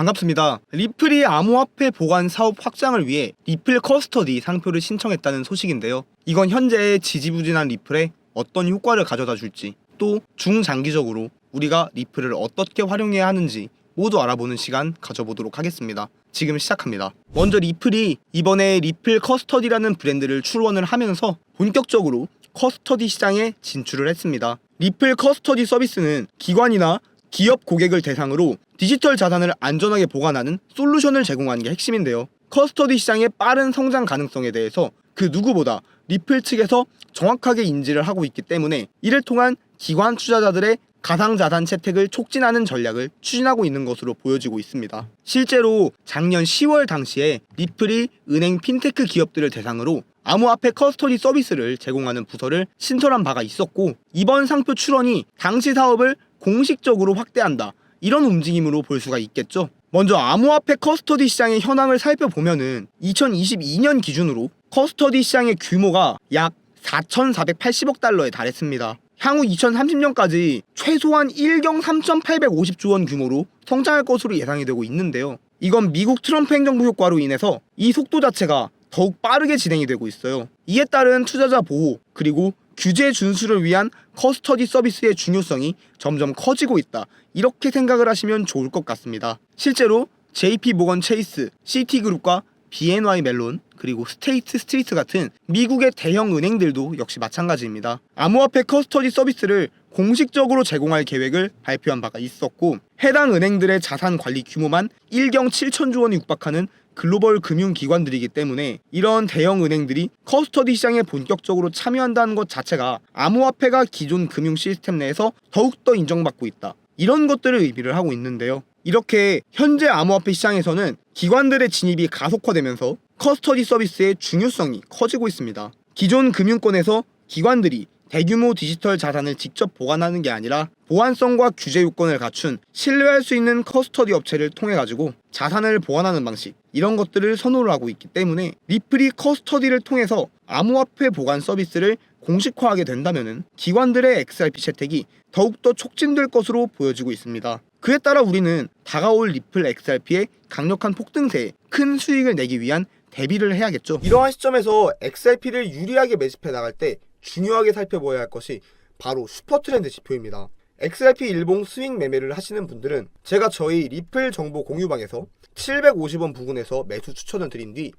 반갑습니다. 리플이 암호화폐 보관 사업 확장을 위해 리플 커스터디 상표를 신청했다는 소식인데요. 이건 현재의 지지부진한 리플에 어떤 효과를 가져다 줄지, 또 중장기적으로 우리가 리플을 어떻게 활용해야 하는지 모두 알아보는 시간 가져보도록 하겠습니다. 지금 시작합니다. 먼저 리플이 이번에 리플 커스터디라는 브랜드를 출원을 하면서 본격적으로 커스터디 시장에 진출을 했습니다. 리플 커스터디 서비스는 기관이나 기업 고객을 대상으로 디지털 자산을 안전하게 보관하는 솔루션을 제공하는 게 핵심인데요. 커스터디 시장의 빠른 성장 가능성에 대해서 그 누구보다 리플 측에서 정확하게 인지를 하고 있기 때문에 이를 통한 기관 투자자들의 가상자산 채택을 촉진하는 전략을 추진하고 있는 것으로 보여지고 있습니다. 실제로 작년 10월 당시에 리플이 은행 핀테크 기업들을 대상으로 암호화폐 커스터디 서비스를 제공하는 부서를 신설한 바가 있었고 이번 상표 출원이 당시 사업을 공식적으로 확대한다 이런 움직임으로 볼 수가 있겠죠. 먼저 암호화폐 커스터디 시장의 현황을 살펴보면은 2022년 기준으로 커스터디 시장의 규모가 약 4,480억 달러에 달했습니다. 향후 2030년까지 최소한 1경 3,850조 원 규모로 성장할 것으로 예상이 되고 있는데요. 이건 미국 트럼프 행정부 효과로 인해서 이 속도 자체가 더욱 빠르게 진행이 되고 있어요. 이에 따른 투자자 보호 그리고 규제 준수를 위한 커스터디 서비스의 중요성이 점점 커지고 있다. 이렇게 생각을 하시면 좋을 것 같습니다. 실제로 JP 모건 체이스, 시티그룹과 BNY 멜론 그리고 스테이트 스트리트 같은 미국의 대형 은행들도 역시 마찬가지입니다. 암호화폐 커스터디 서비스를 공식적으로 제공할 계획을 발표한 바가 있었고 해당 은행들의 자산 관리 규모만 1경 7천조 원이 육박하는 글로벌 금융기관들이기 때문에 이런 대형 은행들이 커스터디 시장에 본격적으로 참여한다는 것 자체가 암호화폐가 기존 금융 시스템 내에서 더욱더 인정받고 있다. 이런 것들을 의미를 하고 있는데요. 이렇게 현재 암호화폐 시장에서는 기관들의 진입이 가속화되면서 커스터디 서비스의 중요성이 커지고 있습니다. 기존 금융권에서 기관들이 대규모 디지털 자산을 직접 보관하는 게 아니라 보안성과 규제 요건을 갖춘 신뢰할 수 있는 커스터디 업체를 통해 가지고 자산을 보관하는 방식 이런 것들을 선호를 하고 있기 때문에 리플이 커스터디를 통해서 암호화폐 보관 서비스를 공식화하게 된다면은 기관들의 XRP 채택이 더욱더 촉진될 것으로 보여지고 있습니다. 그에 따라 우리는 다가올 리플 XRP의 강력한 폭등세에 큰 수익을 내기 위한 대비를 해야겠죠. 이러한 시점에서 XRP를 유리하게 매집해 나갈 때 중요하게 살펴봐야 할 것이 바로 슈퍼트렌드 지표입니다. XRP 일봉 스윙 매매를 하시는 분들은 제가 저희 리플 정보 공유방에서 750원 부근에서 매수 추천을 드린 뒤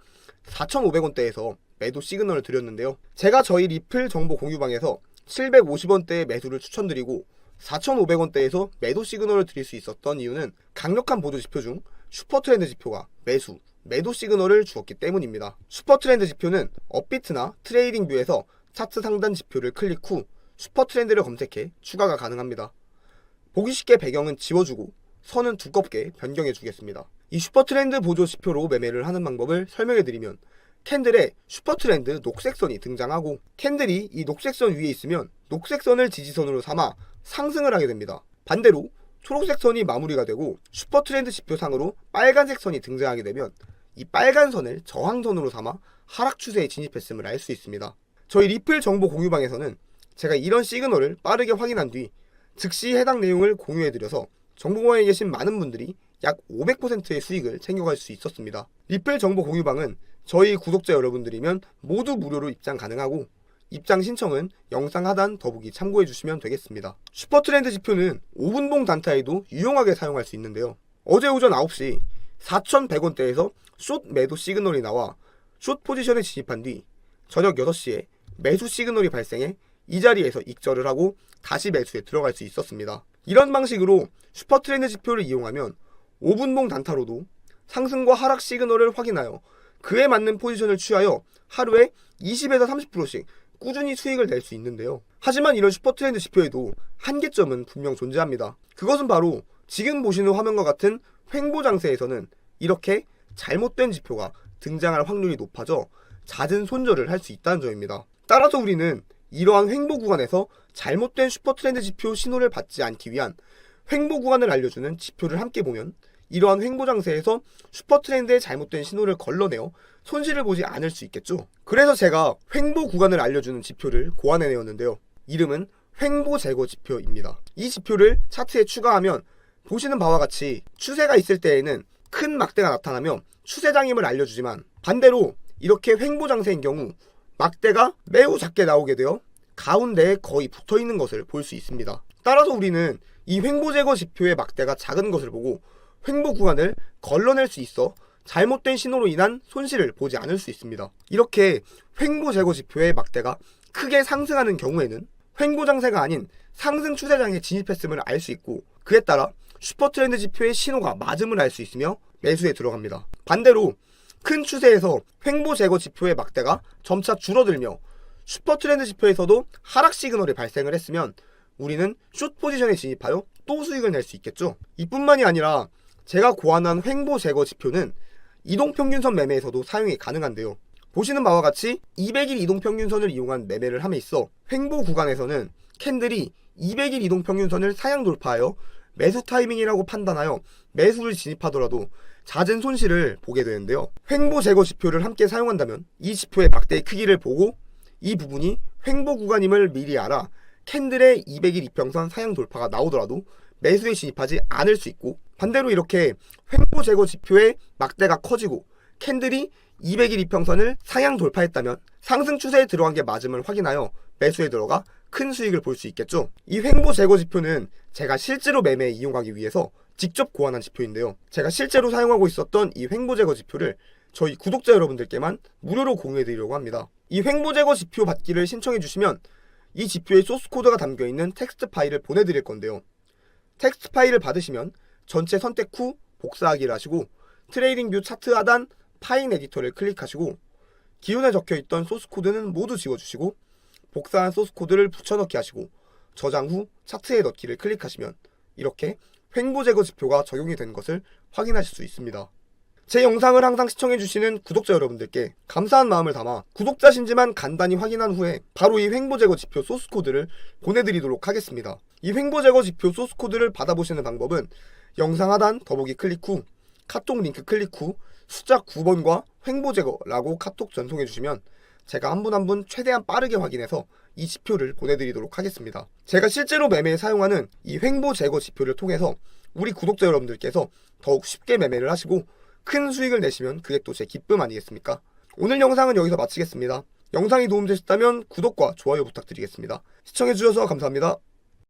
4,500원대에서 매도 시그널을 드렸는데요. 제가 저희 리플 정보 공유방에서 750원대의 매수를 추천드리고 4,500원대에서 매도 시그널을 드릴 수 있었던 이유는 강력한 보조 지표 중 슈퍼트렌드 지표가 매수, 매도 시그널을 주었기 때문입니다. 슈퍼트렌드 지표는 업비트나 트레이딩 뷰에서 차트 상단 지표를 클릭 후 슈퍼 트렌드를 검색해 추가가 가능합니다. 보기 쉽게 배경은 지워주고 선은 두껍게 변경해 주겠습니다. 이 슈퍼 트렌드 보조 지표로 매매를 하는 방법을 설명해 드리면 캔들에 슈퍼 트렌드 녹색선이 등장하고 캔들이 이 녹색선 위에 있으면 녹색선을 지지선으로 삼아 상승을 하게 됩니다. 반대로 초록색 선이 마무리가 되고 슈퍼 트렌드 지표상으로 빨간색 선이 등장하게 되면 이 빨간 선을 저항선으로 삼아 하락 추세에 진입했음을 알 수 있습니다. 저희 리플 정보 공유방에서는 제가 이런 시그널을 빠르게 확인한 뒤 즉시 해당 내용을 공유해드려서 정보방에 계신 많은 분들이 약 500%의 수익을 챙겨갈 수 있었습니다. 리플 정보 공유방은 저희 구독자 여러분들이면 모두 무료로 입장 가능하고 입장 신청은 영상 하단 더보기 참고해 주시면 되겠습니다. 슈퍼트렌드 지표는 5분봉 단타에도 유용하게 사용할 수 있는데요. 어제 오전 9시 4,100원대에서 숏 매도 시그널이 나와 숏 포지션에 진입한 뒤 저녁 6시에 매수 시그널이 발생해 이 자리에서 익절을 하고 다시 매수에 들어갈 수 있었습니다. 이런 방식으로 슈퍼 트렌드 지표를 이용하면 5분봉 단타로도 상승과 하락 시그널을 확인하여 그에 맞는 포지션을 취하여 하루에 20에서 30%씩 꾸준히 수익을 낼 수 있는데요. 하지만 이런 슈퍼 트렌드 지표에도 한계점은 분명 존재합니다. 그것은 바로 지금 보시는 화면과 같은 횡보 장세에서는 이렇게 잘못된 지표가 등장할 확률이 높아져 잦은 손절을 할 수 있다는 점입니다. 따라서 우리는 이러한 횡보 구간에서 잘못된 슈퍼 트렌드 지표 신호를 받지 않기 위한 횡보 구간을 알려주는 지표를 함께 보면 이러한 횡보 장세에서 슈퍼 트렌드의 잘못된 신호를 걸러내어 손실을 보지 않을 수 있겠죠. 그래서 제가 횡보 구간을 알려주는 지표를 고안해 내었는데요. 이름은 횡보 제거 지표입니다. 이 지표를 차트에 추가하면 보시는 바와 같이 추세가 있을 때에는 큰 막대가 나타나면 추세 장임을 알려주지만 반대로 이렇게 횡보장세인 경우 막대가 매우 작게 나오게 되어 가운데에 거의 붙어 있는 것을 볼 수 있습니다. 따라서 우리는 이 횡보 제거 지표의 막대가 작은 것을 보고 횡보 구간을 걸러낼 수 있어 잘못된 신호로 인한 손실을 보지 않을 수 있습니다. 이렇게 횡보 제거 지표의 막대가 크게 상승하는 경우에는 횡보 장세가 아닌 상승 추세장에 진입했음을 알 수 있고 그에 따라 슈퍼트렌드 지표의 신호가 맞음을 알 수 있으며 매수에 들어갑니다. 반대로 큰 추세에서 횡보 제거 지표의 막대가 점차 줄어들며 슈퍼 트렌드 지표에서도 하락 시그널이 발생을 했으면 우리는 숏 포지션에 진입하여 또 수익을 낼 수 있겠죠. 이뿐만이 아니라 제가 고안한 횡보 제거 지표는 이동평균선 매매에서도 사용이 가능한데요. 보시는 바와 같이 200일 이동평균선을 이용한 매매를 함에 있어 횡보 구간에서는 캔들이 200일 이동평균선을 상향 돌파하여 매수 타이밍이라고 판단하여 매수를 진입하더라도 잦은 손실을 보게 되는데요. 횡보 제거 지표를 함께 사용한다면 이 지표의 막대의 크기를 보고 이 부분이 횡보 구간임을 미리 알아 캔들의 200일 이평선 상향 돌파가 나오더라도 매수에 진입하지 않을 수 있고 반대로 이렇게 횡보 제거 지표의 막대가 커지고 캔들이 200일 이평선을 상향 돌파했다면 상승 추세에 들어간 게 맞음을 확인하여 매수에 들어가 큰 수익을 볼 수 있겠죠. 이 횡보 제거 지표는 제가 실제로 매매에 이용하기 위해서 직접 고안한 지표인데요. 제가 실제로 사용하고 있었던 이 횡보 제거 지표를 저희 구독자 여러분들께만 무료로 공유해 드리려고 합니다. 이 횡보 제거 지표 받기를 신청해 주시면 이 지표의 소스 코드가 담겨 있는 텍스트 파일을 보내 드릴 건데요. 텍스트 파일을 받으시면 전체 선택 후 복사하기를 하시고 트레이딩 뷰 차트 하단 파인 에디터를 클릭하시고 기존에 적혀 있던 소스 코드는 모두 지워 주시고 복사한 소스 코드를 붙여넣기 하시고 저장 후 차트에 넣기를 클릭하시면 이렇게 횡보 제거 지표가 적용이 된 것을 확인하실 수 있습니다. 제 영상을 항상 시청해주시는 구독자 여러분들께 감사한 마음을 담아 구독자신지만 간단히 확인한 후에 바로 이 횡보 제거 지표 소스 코드를 보내드리도록 하겠습니다. 이 횡보 제거 지표 소스 코드를 받아보시는 방법은 영상 하단 더보기 클릭 후 카톡 링크 클릭 후 숫자 9번과 횡보 제거라고 카톡 전송해 주시면 제가 한 분 한 분 최대한 빠르게 확인해서 이 지표를 보내드리도록 하겠습니다. 제가 실제로 매매에 사용하는 이 횡보 제거 지표를 통해서 우리 구독자 여러분들께서 더욱 쉽게 매매를 하시고 큰 수익을 내시면 그게 또 제 기쁨 아니겠습니까? 오늘 영상은 여기서 마치겠습니다. 영상이 도움되셨다면 구독과 좋아요 부탁드리겠습니다. 시청해주셔서 감사합니다.